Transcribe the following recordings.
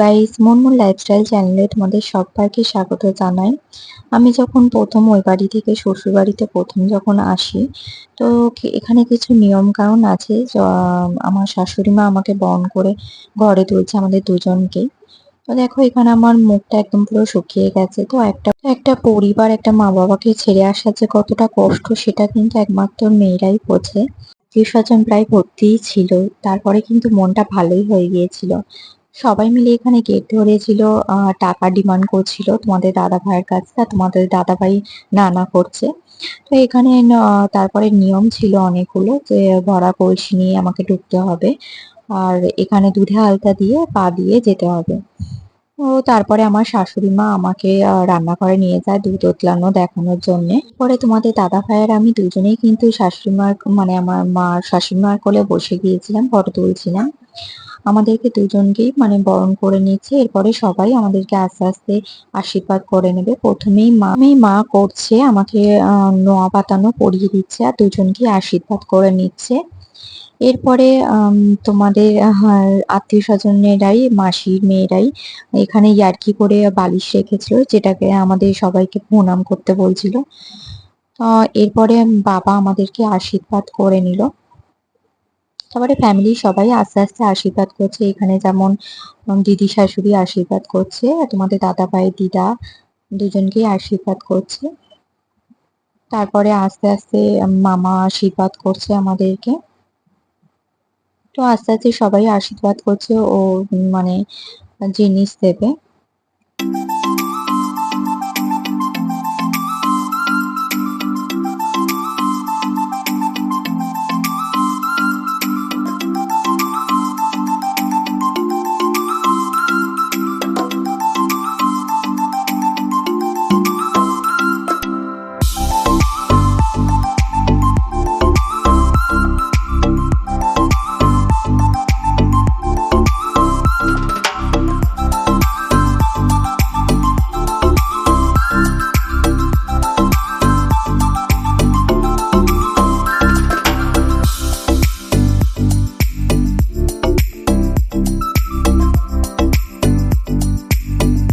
Guys মনমন lifestyle চ্যানেলে তোমাদের সবাইকে স্বাগত জানাই। আমি যখন প্রথম ওই বাড়ি থেকে শ্বশুর বাড়িতে প্রথম যখন আসি, তো এখানে কিছু নিয়ম কানুন আছে? আমার শাশুড়ি মা আমাকে বরণ করে ঘরে তুলছে আমাদের দুজনকে তো দেখো, এখানে আমার মুখটা একদম পুরো শুকিয়ে গেছে। তো একটা একটা পরিবার, একটা মা বাবাকে ছেড়ে আসার যে কতটা কষ্ট, সেটা কিন্তু একমাত্র মেয়েরাই বোঝে। আত্মীয় প্রায় ভর্তিই ছিল। তারপরে কিন্তু মনটা ভালোই হয়ে গিয়েছিল। সবাই মিলে এখানে গেট ধরেছিল টাকা ডিমান্ড করছিল তোমাদের দাদা ভাইয়ের কাছে আর তোমাদের দাদা ভাই না করছে। তো এখানে তারপরে নিয়ম ছিল অনেকগুলো যে ভরা কলসি নিয়ে আমাকে ঢুকতে হবে আর এখানে দুধে আলতা দিয়ে পা দিয়ে যেতে হবে। তো তারপরে আমার শাশুড়ি মা আমাকে রান্নাঘরে নিয়ে যায় দুধ ওতলানো দেখানোর জন্য। পরে তোমাদের দাদা ভাইয়ের আমি দুজনেই কিন্তু শাশুড়ি মার মানে আমার মা শাশুড়ি মার কোলে বসে গিয়েছিলাম, ফটো তুলছিলাম। আমাদেরকে দুজনকেই মানে বরণ করে নিচ্ছে। এরপরে সবাই আমাদেরকে আস্তে আস্তে আশীর্বাদ করে নেবে। প্রথমেই মা মা করছে, আমাকে নোয়া পাতানো পরিয়ে দিচ্ছে আর দুজনকে আশীর্বাদ করে নিচ্ছে। এরপরে তোমাদের আত্মীয় স্বজনেরাই, মাসির মেয়েরাই এখানে ইয়ার্কি করে বালিশ রেখেছিল, যেটাকে আমাদের সবাইকে প্রণাম করতে বলছিল। এরপরে বাবা আমাদেরকে আশীর্বাদ করে নিল। তারপরে ফ্যামিলি সবাই আস্তে আস্তে আশীর্বাদ করছে। এখানে যেমন দিদি শাশুড়ি আশীর্বাদ করছে তোমাদের দাদা ভাই, দিদা দুজনকেই আশীর্বাদ করছে। তারপরে আস্তে আস্তে মামা আশীর্বাদ করছে আমাদেরকে। তো আস্তে আস্তে সবাই আশীর্বাদ করছে ও মানে জিনিস দেবে।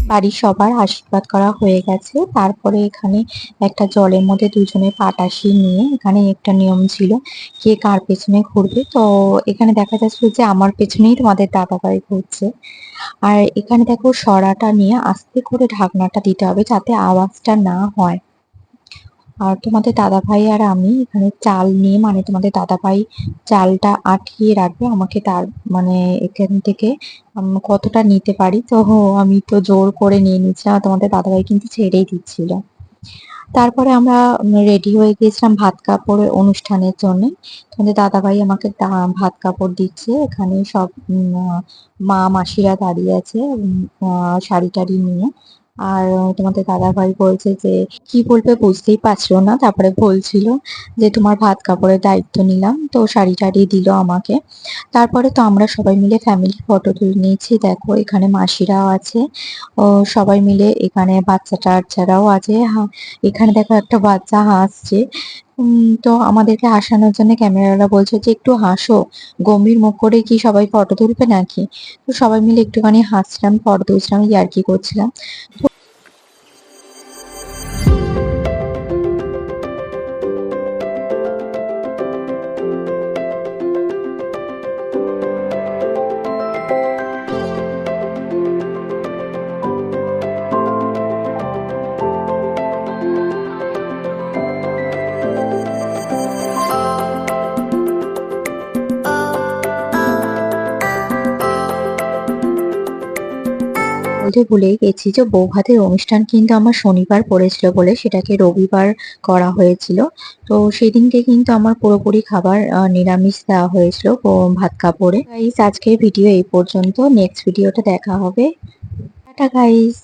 বাড়ির সবার আশীর্বাদ করা হয়ে গেছে। তারপরে এখানে একটা জলের মধ্যে দুজনে পাটাশি নিয়ে এখানে একটা নিয়ম ছিল, কে কার পেছনে ঘুরবে। তো এখানে দেখা যাচ্ছে যে আমার পেছনেই তোমাদের দাদা ভাই ঘুরছে। আর এখানে দেখো সরাটা নিয়ে আস্তে করে ঢাকনাটা দিতে হবে যাতে আওয়াজটা না হয়। আর তোমাদের দাদা ভাই আর আমি এখানে চাল নিয়ে মানে তোমাদের দাদা ভাই চালটা আটকিয়ে রাখবে আমাকে তার মানে এখান থেকে কতটা নিতে পারি? তো আমি তো জোর করে নিয়ে নিচ্ছিলাম তোমাদের দাদা ভাই কিন্তু ছেড়েই দিচ্ছিল। তারপরে আমরা রেডি হয়ে গিয়েছিলাম ভাত কাপড়ের অনুষ্ঠানের জন্য। তোমাদের দাদা ভাই আমাকে ভাত কাপড় দিচ্ছে, এখানে সব মা, মাসিরা দাঁড়িয়ে আছে শাড়ি টাড়ি নিয়ে। আর তোমাদের দাদা ভাই বলছে যে, কি বলবে বুঝতেই পারছিল না? তারপরে বলছিল যে, তোমার ভাত কাপড়ের দায়িত্ব নিলাম, তো শাড়ি টাড়ি দিল আমাকে। তারপরে তো আমরা সবাই মিলে ফ্যামিলি ফটো তুলে নিয়েছি। দেখো, এখানে মাসিরাও আছে। ও, সবাই মিলে এখানে বাচ্চা টাচ্চারাও আছে এখানে দেখো একটা বাচ্চা হাসছে। তো আমাদেরকে হাসানোর জন্য ক্যামেরারা বলছে যে, একটু হাসো। গম্ভীর মুখ করে কি সবাই ফটো তুলবে নাকি? তো সবাই মিলে একটুখানি হাসলাম ফটো তুলছিলাম, ইয়ার্কি করছিলাম। বলতে ভুলেই গেছি যে বৌভাতের অনুষ্ঠান কিন্তু আমার শনিবার পড়েছিল বলে সেটাকে রবিবার করা হয়েছিল। তো সেদিনকে কিন্তু আমার পুরোপুরি খাবার নিরামিষ দেওয়া হয়েছিল ভাত কাপড়ে। গাইস আজকের ভিডিও এই পর্যন্ত। নেক্সট ভিডিওটা দেখা হবে। Tata guys